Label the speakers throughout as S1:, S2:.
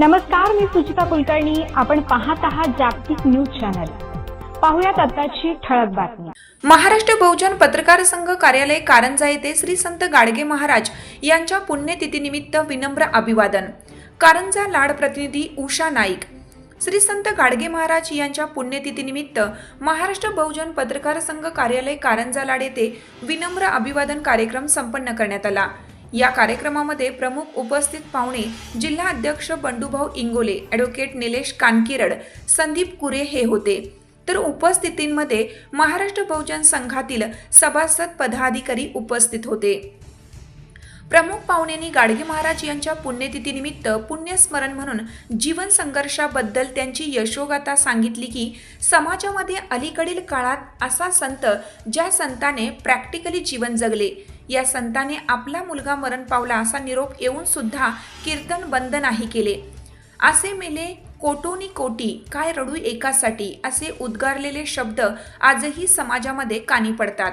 S1: नमस्कार मी सुचिता कुलकर्णी. आपण पाहत आहात जागतिक न्यूज चॅनल. पाहुयात आताची ठळक बातमी.
S2: महाराष्ट्र बहुजन पत्रकार संघ कार्यालय कारंजा येथे श्री संत गाडगे महाराज यांच्या पुण्यतिथीनिमित्त विनम्र अभिवादन. कारंजा लाड प्रतिनिधी उषा नाईक. श्री संत गाडगे महाराज यांच्या पुण्यतिथीनिमित्त महाराष्ट्र बहुजन पत्रकार संघ कार्यालय कारंजा लाड येथे विनम्र अभिवादन कार्यक्रम संपन्न करण्यात आला. या कार्यक्रमामध्ये प्रमुख उपस्थित पाहुणे जिल्हा अध्यक्ष बंडूभाऊ इंगोले ॲडव्होकेट निलेश कानकिरड संदीप कुरे हे होते. तर उपस्थितींमध्ये महाराष्ट्र बहुजन संघातील सभासद पदाधिकारी उपस्थित होते. प्रमुख पाहुण्यांनी गाडगे महाराज यांच्या पुण्यतिथीनिमित्त पुण्यस्मरण म्हणून जीवन संघर्षाबद्दल त्यांची यशोगाथा सांगितली की समाजामध्ये अलीकडील काळात असा संत ज्या संताने प्रॅक्टिकली जीवन जगले या संताने आपला मुलगा मरण पावला असा निरोप येऊन सुद्धा कीर्तन बंद नाही केले. असे मेले कोटोनी कोटी काय रडू एकासाठी? असे उद्गारलेले शब्द आजही समाजामध्ये कानी पडतात.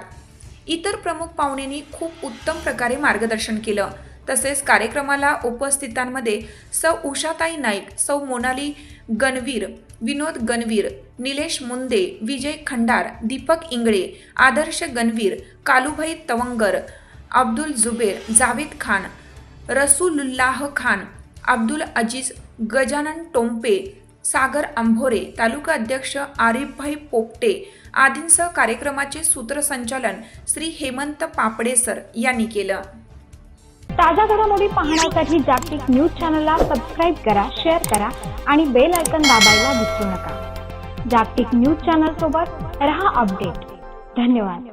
S2: इतर प्रमुख पाहुण्यांनी खूप उत्तम प्रकारे मार्गदर्शन केलं. तसेच कार्यक्रमाला उपस्थितांमध्ये सौ उषाताई नाईक सौ मोनाली गणवीर विनोद गणवीर निलेश मुंदे विजय खंडार दीपक इंगळे आदर्श गणवीर कालूभाई तवंगर अब्दुल जुबेर जावेद खान रसूलुल्लाह खान अब्दुल अजीज गजानन टोंपे सागर अंभोरे तालुका अध्यक्ष आरिफभाई पोपटे आदींसह कार्यक्रमाचे सूत्रसंचालन श्री हेमंत पापडे सर यांनी केलं.
S1: ताज्या घडामोडी पाहण्यासाठी जागतिक न्यूज चॅनलला सबस्क्राईब करा शेअर करा आणि बेल आयकन दाबायला विसरू नका. जागतिक न्यूज चॅनल सोबत रहा अपडेट. धन्यवाद.